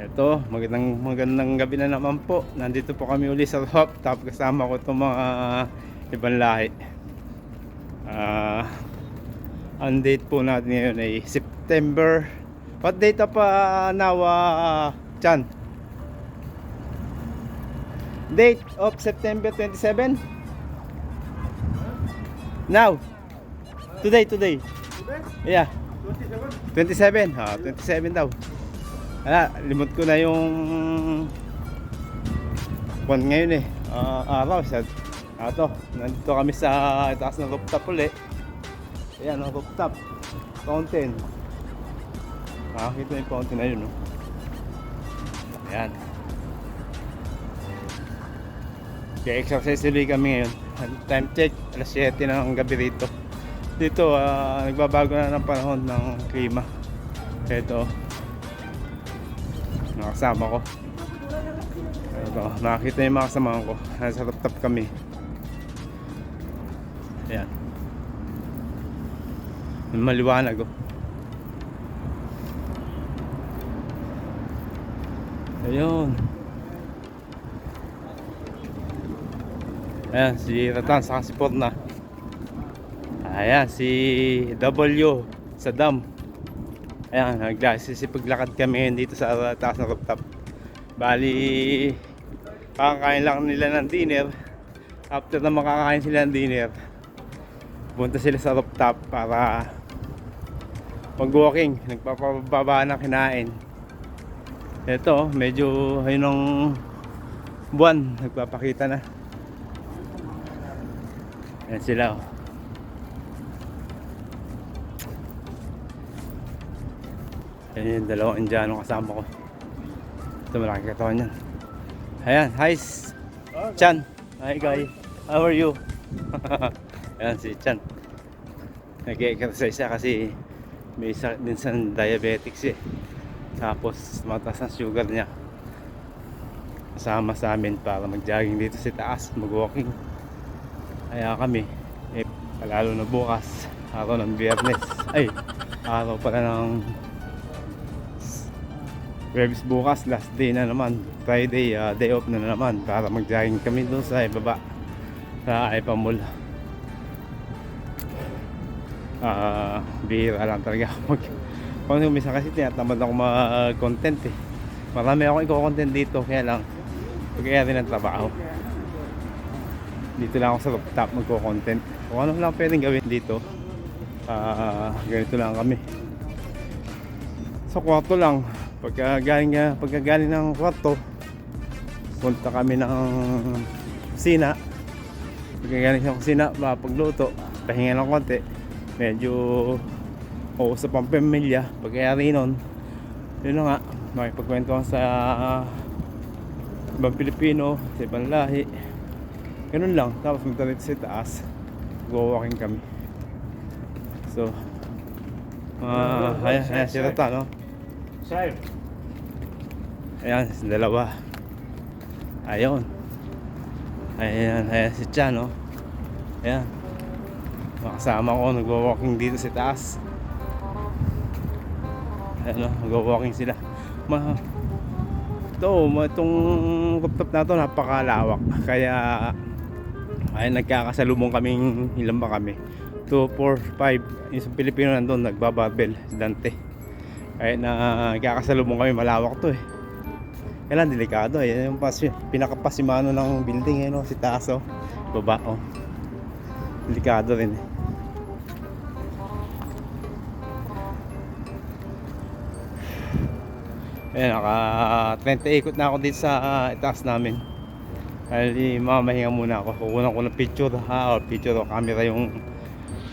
Ito, magandang, magandang gabi na naman po. Nandito po kami uli sa Hop. Tapos kasama ko itong mga ibang lahi. Ah, ang date po natin ngayon ay September. What date pa now, ah, Chan? Date of September 27? Now. Today, today. Yeah. 27. Ah, 27 daw. Ala, limot ko na yung kwan ngayon eh. Ah, araw sa ato. Nandito kami sa taas ng rooftop uli. Ayan, ang rooftop. Fountain. Nakakita yung fountain na yun, no? Ayan. Kaya exercise ulit kami ngayon. Time check, alas 7 ng gabi rito. Dito, ah, nagbabago na ng panahon ng klima. Ito, nakasama ko. Ito, nakakita yung mga kasama ko. Nasa rooftop kami. Ayan. Maliwanag oh. Ayun. Ayan, si Ratan saka si Porna. Ayan, si W sa dam. Ayan, nagsisipaglakad kami dito sa taas ng rooftop. Bali, kakakain lang nila ng dinner. After na makakain sila ng dinner, punta sila sa rooftop para mag-walking. Nagpapababa ng kinain. Ito, medyo ayun ang buwan, nagpapakita na. Ayan sila oh. Ayan yung dalawang Indiano kasama ko. Ito malaki katawan yan. Ayan, hi Chan. Hi guy. How are you? Ayan si Chan. Nag-exercise siya kasi may isa din sa diabetics eh. Tapos mataas ang sugar niya. Kasama sa amin para mag-jogging dito sa taas, mag-walking. Kaya kami, eh, lalo na bukas, araw ng biyernes. Ay, araw pala ng Webs bukas, last day na naman. Friday, ah, day off na naman para mag-jogging kami doon sa ibaba sa Ipamul. Ah, bihira lang talaga mag kung umisa kasi tinatamad ako mag-content eh. Marami akong i-content dito kaya lang pag rin ng trabaho. Dito lang ako sa rooftop magko-content. Kung ano lang pwedeng gawin dito. Ah, ganito lang kami. Sa kwarto lang. Pagka galing, nga- pagka galing ng kwarto, punta kami ng kusina. Pagka galing sa kusina, mapagluto, pahinga ng konti. Medyo uusap ang pamilya. Pagkayari nun, yun nga, makipagkwento sa ibang Pilipino, sa ibang lahi. Ganun lang. Tapos magtalit sa taas, go-walking kami. So, ah, ayan, ayan, si no? Sir, Ayan, dalawa. Ayun. Ayan, ayan si Chan, no? Ayan. Makasama ko, nagwa-walking dito sa taas. Ayan, no? Nagwa-walking sila. Ma ito, itong rooftop na to napakalawak. Kaya, ay nagkakasalubong kaming ilan ba kami? 2, 4, 5. Yung Pilipino nandun, nagbabarbel. Si Dante. Kaya na nagkakasalubong kami, malawak to eh. Kailan delikado eh. Yung pas, pinakapasimano ng building eh, no? si Taso. Baba oh. Delikado rin eh. Ayan, naka 30 ikot na ako dito sa ah, itaas namin. Dahil mamahinga muna ako. Kukunan ko ng picture ha, or picture o camera yung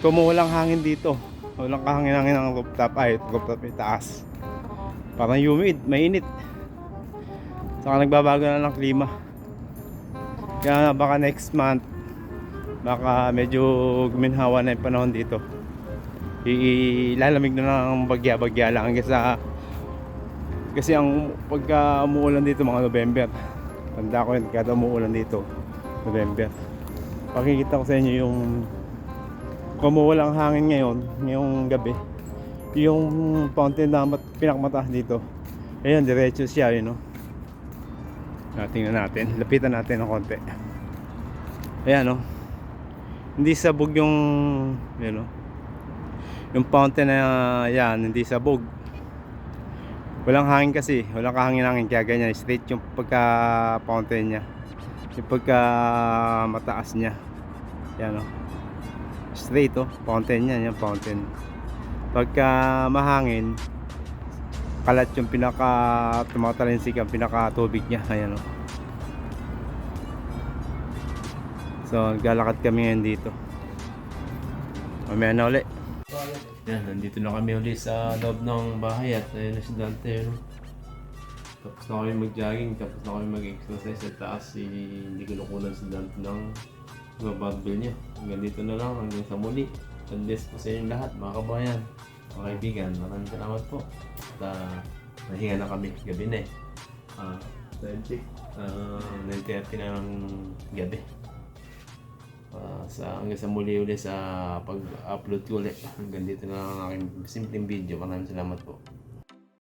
kumulang hangin dito. Walang kahangin-hangin ng rooftop ay rooftop itaas. Parang humid, mainit. Saka nagbabago na ng klima. Kaya baka next month, baka medyo guminhawa na yung panahon dito. Ilalamig na ng bagya-bagya lang hanggang kasi ang pagka umuulan dito mga November tanda ko yun kada umuulan dito November pakikita ko sa inyo yung kumuwalang hangin ngayon ngayong gabi yung fountain na mat- pinakamataas dito Ayan, diretso siya, yun, no? Ah, tingnan natin. Lapitan natin ng konti. Ayan, no? Hindi sabog yung, yun, no? Yung fountain na yan, hindi sabog. Walang hangin kasi. Walang kahangin-hangin. Kaya ganyan. Straight yung pagka fountain niya. Yung pagka mataas niya. Yan, no? Straight, oh. Fountain niya. Yung fountain. Pagka mahangin, kalat yung pinaka tumatalinsik ang pinaka tubig niya ayan o so galakad kami ngayon dito mamaya na uli yan nandito na kami uli sa loob ng bahay at ayun na si Dante no? tapos na kami mag jogging tapos na kami mag exercise sa taas si hindi ko nakunan si Dante ng mga bagbil niya hanggang dito na lang hanggang sa muli. God bless po sa inyong lahat mga kabayan. Mga kaibigan maraming salamat po. At uh, nahinga na kami gabi na eh. Ah time check uh, 9.30 na ng gabi. Ah, sa hanggang sa muli uli sa pag-upload ko ulit. Hanggang dito na lang ang aking simpleng video. Maraming salamat po